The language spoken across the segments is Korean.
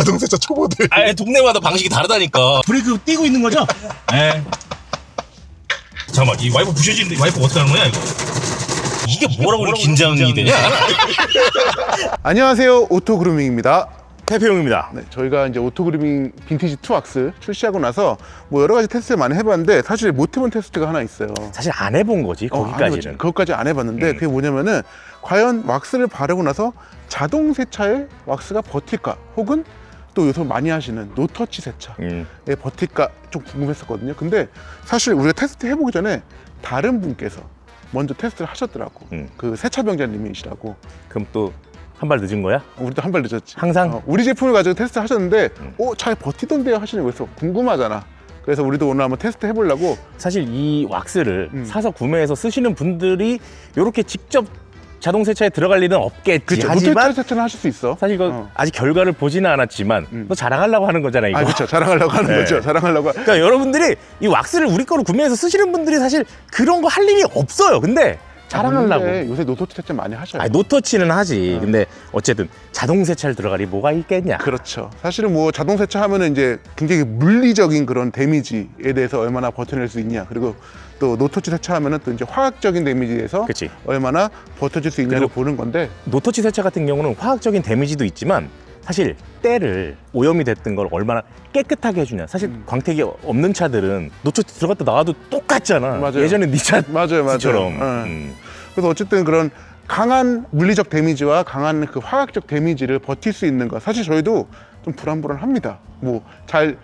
자동 세차 초보들. 아예 동네마다 방식이 다르다니까. 브레이크 띄고 있는 거죠? 네. 잠깐만, 이 와이프 부셔지는데 와이프 어떻게 하는 거냐 이거? 이게 뭐라고 이렇게 긴장이 되냐? 안녕하세요. 오토그루밍입니다. 태평입니다. 네, 저희가 이제 오토그루밍 빈티지 2왁스 출시하고 나서 뭐 여러 가지 테스트를 많이 해봤는데 사실 못 해본 테스트가 하나 있어요. 사실 안 해본 거지 어, 안. 거기까지는. 그것까지 안 해봤는데 그게 뭐냐면은 과연 왁스를 바르고 나서 자동 세차에 왁스가 버틸까 혹은 또 요새 많이 하시는 노터치 세차에 음. 버틸까 좀 궁금했었거든요. 근데 사실 우리가 테스트 해보기 전에 다른 분께서 먼저 테스트를 하셨더라고. 음. 그 세차 병자님이시라고. 그럼 또 한 발 늦은 거야? 우리도 한 발 늦었지. 항상? 어, 우리 제품을 가지고 테스트 하셨는데, 음. 어, 잘 버티던데요? 하시는 거였어. 궁금하잖아. 그래서 우리도 오늘 한번 테스트 해보려고. 사실 이 왁스를 음. 사서 구매해서 쓰시는 분들이 이렇게 직접 자동 세차에 들어갈 일은 없겠지. 그쵸. 하지만 노트 세차는 하실 수 있어. 사실 이거 어. 아직 결과를 보지는 않았지만 음. 너 자랑하려고 하는 거잖아 이거. 아, 그렇죠. 자랑하려고 하는 네. 거죠. 자랑하려고. 하- 그러니까 여러분들이 이 왁스를 우리 거로 구매해서 쓰시는 분들이 사실 그런 거 할 일이 없어요. 근데 자랑하려고. 근데 요새 노토치 세차 많이 하셔요. 아니, 노터치는 하지. 근데 어쨌든 자동 세차를 들어갈 리 뭐가 있겠냐. 그렇죠. 사실은 뭐 자동 세차 하면은 이제 굉장히 물리적인 그런 데미지에 대해서 얼마나 버텨낼 수 있냐. 그리고 또 노터치 세차 하면은 또 이제 화학적인 데미지에서 그치. 얼마나 버텨줄 수 있냐를 그리고- 보는 건데 노터치 세차 같은 경우는 화학적인 데미지도 있지만 사실 때를 오염이 됐던 걸 얼마나 깨끗하게 해주냐. 사실 음. 광택이 없는 차들은 노터치 들어갔다 나와도 똑같잖아. 맞아요. 예전에 니차 맞아요, 맞아요. 처럼. 어. 음. 그래서 어쨌든 그런 강한 물리적 데미지와 강한 그 화학적 데미지를 버틸 수 있는 것 사실 저희도 좀 불안불안합니다. 뭐 잘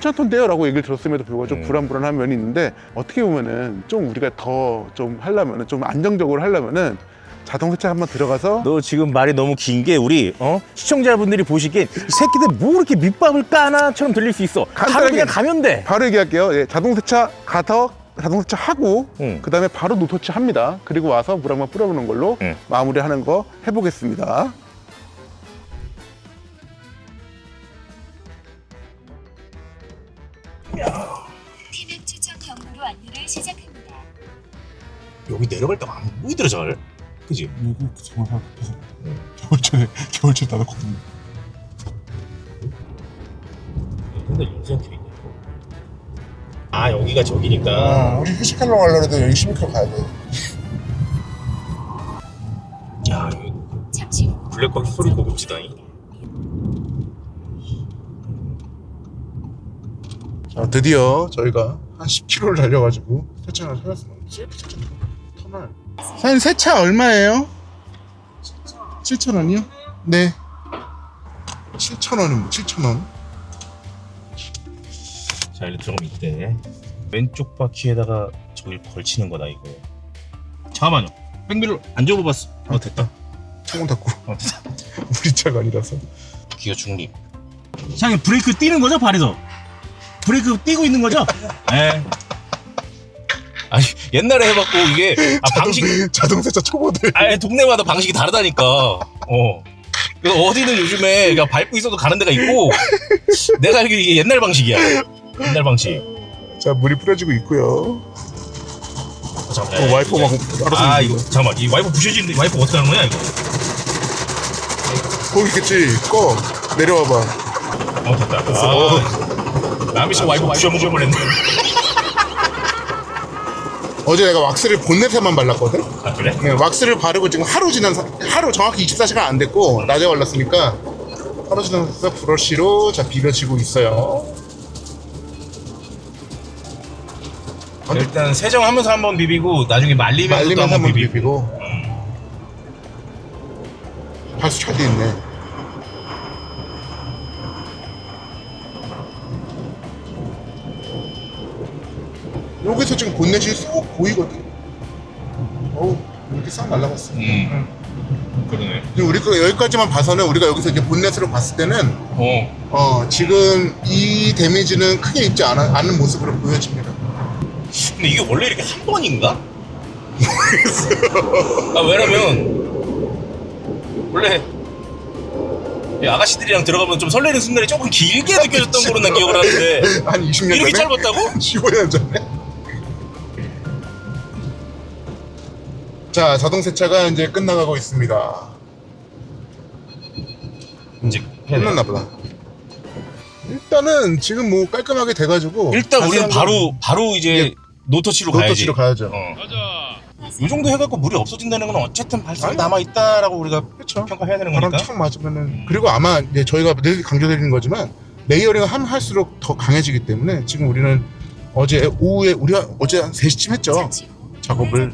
괜찮던데요 라고 얘기를 들었음에도 불구하고 좀 음. 불안불안한 면이 있는데 어떻게 보면은 좀 우리가 더 좀 하려면은 좀 안정적으로 하려면은 자동 세차 한번 들어가서 너 지금 말이 너무 긴 게 우리 어? 시청자분들이 보시기엔 이 새끼들 뭐 이렇게 밑밥을 까나처럼 들릴 수 있어. 바로 간단하게. 그냥 가면 돼. 바로 얘기할게요. 예, 자동 세차 가서 자동 세차 하고 응. 그다음에 바로 노터치 합니다. 그리고 와서 물 한 번 뿌려보는 걸로 응. 마무리하는 거 해보겠습니다. 시작합니다. 여기 내려갈 때 안 보이더라 잘. 그지? 여기 정말 생각해서 겨울철에 겨울철 닫았거든요. 근데 인생 길이 있네. 아 여기가 저기니까. 아, 우리 회식하러 가려고 해도 여기 12km 가야 돼. 야 여기 잠시 후 블랙박스 소리 고급지다잉. 자, 드디어 저희가 한 10km를 달려가지고 세차를 찾았습니다. 셀프 세차 터널. 사장님 세차 얼마예요? 7천 원이요? 네. 7천 원입니다. 7천 원. 자 이리 들어가면 이때 왼쪽 바퀴에다가 저길 걸치는 거다 이거. 잠깐만요. 백미를 안 접어봤어. 어 됐다. 창문 닫고 어 됐다. 우리 차가 아니라서. 기어 중립. 사장님 브레이크 띄는 거죠 발에서? 브레이크 띄고 있는 거죠? 네. 아니 옛날에 해봤고 이게 아 방식 자동 세차 초보들. 아예 동네마다 방식이 다르다니까. 어. 그래서 어디는 요즘에 그냥 밟고 있어도 가는 데가 있고 내가 알기로 이게 옛날 방식이야. 옛날 방식. 자 물이 뿌려지고 있고요. 어, 잠깐만. 어, 와이퍼 막 알아서 아. 이거 잠깐만 이 와이프 부셔지는데 와이프 어떻게 하는 거냐 이거? 거기 있겠지. 꺼. 내려와봐. 어 됐다. 아, 남이 씨 와이프 부셔먹을 했네. 어제 내가 왁스를 본넷에만 발랐거든. 아 그래? 네, 왁스를 바르고 지금 하루 지난 사- 하루 정확히 24시간 안 됐고 낮에 발랐으니까 하루 지나서 브러쉬로 자 비벼지고 있어요. 일단 세정하면서 한번 비비고 나중에 말리면서 또 말리면서 한번 한번 비비고. 비비고 발수 잘돼 있네. 여기서 지금 본넷이 쏙 보이거든. 어우 이렇게 싹 날라갔어. 음. 그러네. 근데 우리 거 여기까지만 봐서는 우리가 여기서 이제 본넷으로 봤을 때는 어. 어 지금 이 데미지는 크게 입지 않아, 않은 모습으로 보여집니다. 근데 이게 원래 이렇게 한 번인가? 아, 왜냐면, 원래, 이 아가씨들이랑 들어가면 좀 설레는 순간이 조금 길게 느껴졌던 걸로 난 기억을 하는데, 한 20년 이렇게 전에? 짧았다고? 15년 전에. 자 자동 세차가 이제 끝나가고 있습니다. 이제, 끝났나 보다. 일단은 지금 뭐 깔끔하게 돼가지고 일단 우리는 바로 바로 이제 예. 노터치로 건 가야지. 노터치로 가야죠. 어. 이 정도 해갖고 물이 없어진다는 건 어쨌든 아니. 남아 있다라고 우리가 그렇죠. 평가해야 되는 바람 거니까. 탁 맞으면은 그리고 아마 이제 저희가 늘 강조드리는 거지만 레이어링을 하면 할수록 더 강해지기 때문에 지금 우리는 어제 오후에 우리가 어제 한 3시쯤 했죠. 작업을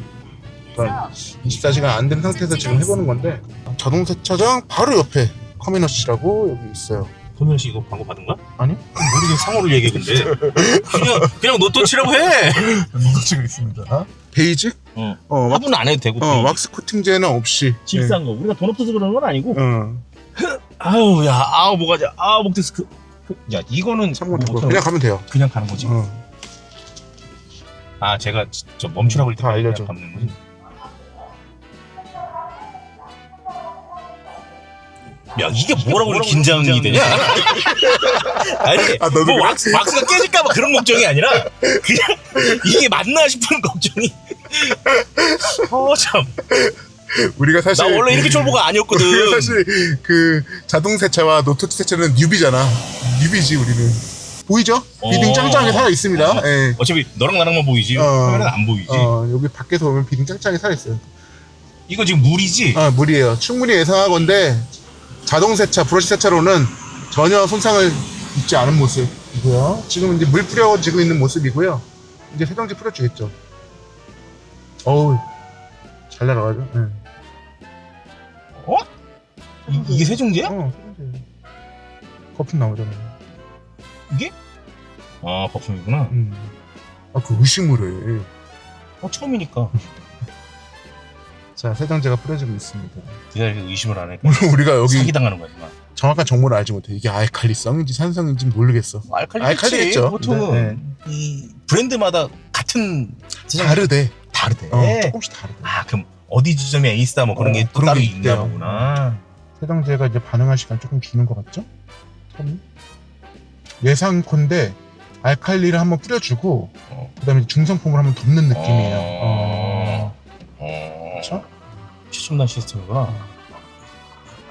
우회전입니다. 24시간 안 된 상태에서 지금 해보는 건데 자동 세차장 바로 옆에 커미너시라고 여기 있어요. 소면 씨 이거 광고 받은 거야? 아니? 모르게 상호를 얘기해 근데 그냥 그냥 노터치라고 해. 노트치가 있습니다. 베이지? 어. 어, 왁, 화분 안 해도 되고. 어, 왁스 코팅제는 없이. 질싼 거. 우리가 돈 없어서 그러는 건 아니고. 예. 어, 아우 야 아우 뭐가지 아우 목 디스크. 야 이거는 뭐 어떡하나? 그냥 가면 돼요. 그냥 가는 거지. 어. 아 제가 지- 저 멈추라고 할때다 알려줘. 그냥 가는 거지. 야 이게 뭐라고 이렇게 긴장이 되냐? 아니 아, 너도 뭐 그래? 왁스, 왁스가 깨질까봐 그런 걱정이 아니라 그냥 이게 맞나 싶은 걱정이. 어참 우리가 사실 나 원래 이렇게 우리가 아니었거든. 사실 그 자동 세차와 노트치 세차는 뉴비잖아. 뉴비지 우리는. 보이죠? 비딩 어. 짱짱하게 살아 있습니다. 예. 어차피 너랑 나랑만 보이지 어. 카메라는 안 보이지. 어, 여기 밖에서 보면 비딩 짱짱하게 살아 있어요. 이거 지금 물이지. 아, 물이에요. 충분히 예상하건데 자동 세차, 브러쉬 세차로는 전혀 손상을 입지 않은 모습이고요. 지금 이제 물 뿌려지고 있는 모습이고요. 이제 세정제 뿌려주겠죠. 어우, 잘 날아가죠. 네. 어? 이, 이게 세종제야? 어, 세정제. 거품 나오잖아요. 이게? 아 거품이구나. 음. 아, 그 의식물을. 어 처음이니까. 자, 세정제가 뿌려지고 있습니다. 네가 이렇게 의심을 안 하니까 우리가 여기 사기 당하는 거지. 막. 정확한 정보를 알지 못해. 이게 알칼리성인지 산성인지 모르겠어. 알칼리겠지. 알칼리겠죠. 보통은 네, 이 브랜드마다 같은 세상 다르대. 다르대. 어, 조금씩 다르대. 아 그럼 어디 지점에 에이스다 뭐 그런 어, 게 또 그런 따로 게 있나 있대요. 보구나. 세정제가 이제 반응할 시간 조금 주는 것 같죠? 처음에? 예상컨대 알칼리를 한번 뿌려주고 어. 그다음에 중성품을 한번 덮는 느낌이에요. 어. 어. 어. 그렇죠? 최첨단 시스템이구나.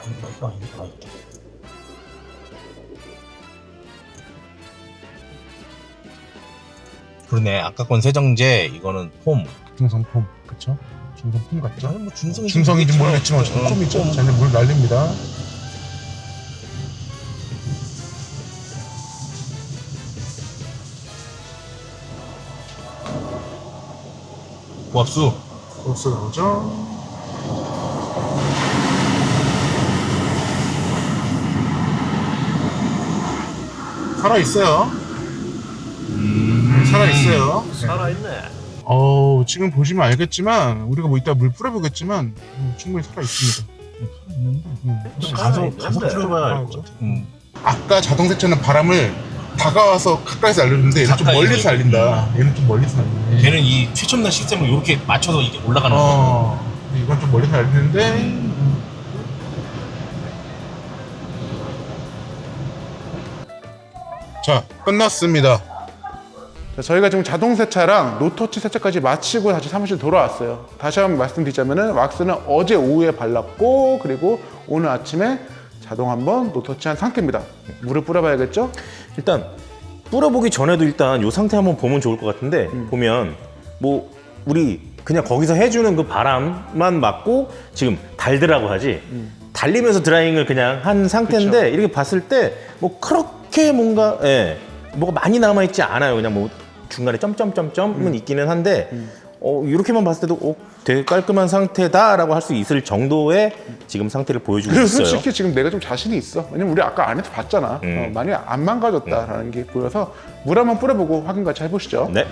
아닌가 이거 아닌가 이거. 그러네 아까 건 세정제 이거는 폼 중성품, 그렇죠? 중성품 같죠? 뭐 중성인지 중성인지 모르겠지만 어쨌든 어, 폼이죠. 폼. 자 이제 물 날립니다. 고압수 옥수 나오죠? 살아 있어요. 살아 있어요. 살아있네 어 지금 보시면 알겠지만 우리가 뭐 이따 물 뿌려보겠지만 음, 충분히 살아 있습니다. 음. 가서 가서 있는데. 풀어봐야 알 것 같아 음. 아까 자동 세차는 바람을 다가와서 가까이서 알려주는데 얘는 좀 가까이 멀리서 알린다. 얘는 좀 멀리서 알리네. 걔는 이 최첨단 시스템을 이렇게 맞춰서 이게 올라가는 거야 어, 근데 이건 좀 멀리서 알리는데 자 끝났습니다. 자, 저희가 지금 자동 세차랑 노터치 세차까지 마치고 다시 사무실 돌아왔어요. 다시 한번 말씀드리자면은 왁스는 어제 오후에 발랐고 그리고 오늘 아침에 자동 한번 노터치한 상태입니다. 물을 뿌려봐야겠죠? 일단 뿌려보기 전에도 일단 이 상태 한번 보면 좋을 것 같은데 음. 보면 뭐 우리 그냥 거기서 해주는 그 바람만 맞고 지금 달드라고 하지 음. 달리면서 드라잉을 그냥 한 상태인데 이렇게 봤을 때 뭐 그렇게 뭔가 예 뭐가 많이 남아 있지 않아요 그냥 뭐 중간에 점점점점은 음. 있기는 한데 어 이렇게만 봤을 때도 어, 되게 깔끔한 상태다라고 할 수 있을 정도의 지금 상태를 보여주고 그리고 있어요. 솔직히 지금 내가 좀 자신이 있어. 왜냐면 우리 아까 안에서 봤잖아. 음. 어, 많이 안 망가졌다라는 게 보여서 물 한번 뿌려보고 확인 같이 해보시죠. 네.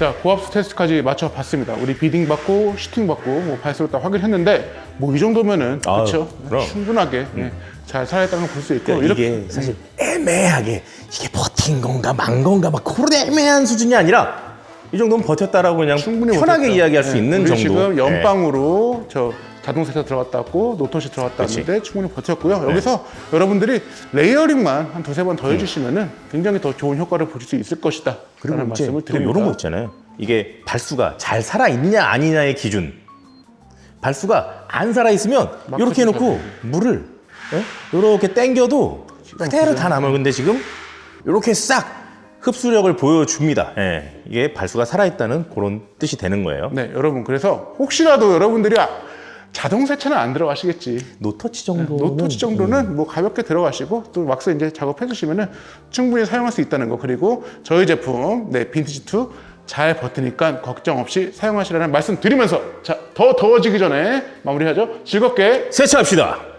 자 고압수 테스트까지 맞춰봤습니다. 우리 비딩 받고 슈팅 받고 뭐 발수로 다 확인했는데 뭐 이 정도면은 아유, 그렇죠. 그럼. 충분하게 예, 잘 살아있다는 걸 볼 수 있고 그러니까 이게 사실 애매하게 이게 버틴 건가 만 건가 막 그런 애매한 수준이 아니라 이 정도면 버텼다라고 그냥 충분히 편하게 못했죠. 이야기할 수 예, 있는 우리 정도. 지금 예. 연방으로 저 자동 세차 들어갔다 왔고 노트시 들어갔다 그치. 왔는데 충분히 버텼고요. 여기서 여러분들이 레이어링만 한 두세 번 더 해주시면은 굉장히 더 좋은 효과를 보실 수 있을 것이다. 그리고 라는 이제 말씀을 또 드립니다. 이런 거 있잖아요. 이게 발수가 잘 살아 있느냐 아니냐의 기준. 발수가 안 살아 있으면 막 이렇게. 해놓고 물을 이렇게 땡겨도 그대로 다 남아요. 근데 지금 이렇게 싹 흡수력을 보여줍니다. 예, 이게 발수가 살아 있다는 그런 뜻이 되는 거예요. 네, 여러분 그래서 혹시라도 여러분들이 아, 자동 세차는 안 들어가시겠지. 노터치 정도는 노트치 정도는 뭐 가볍게 들어가시고 또 왁스 이제 작업해 주시면은 충분히 사용할 수 있다는 거 그리고 저희 제품 네 빈티지 2 잘 버티니까 걱정 없이 사용하시라는 말씀 드리면서 자 더 더워지기 전에 마무리하죠 즐겁게 세차합시다.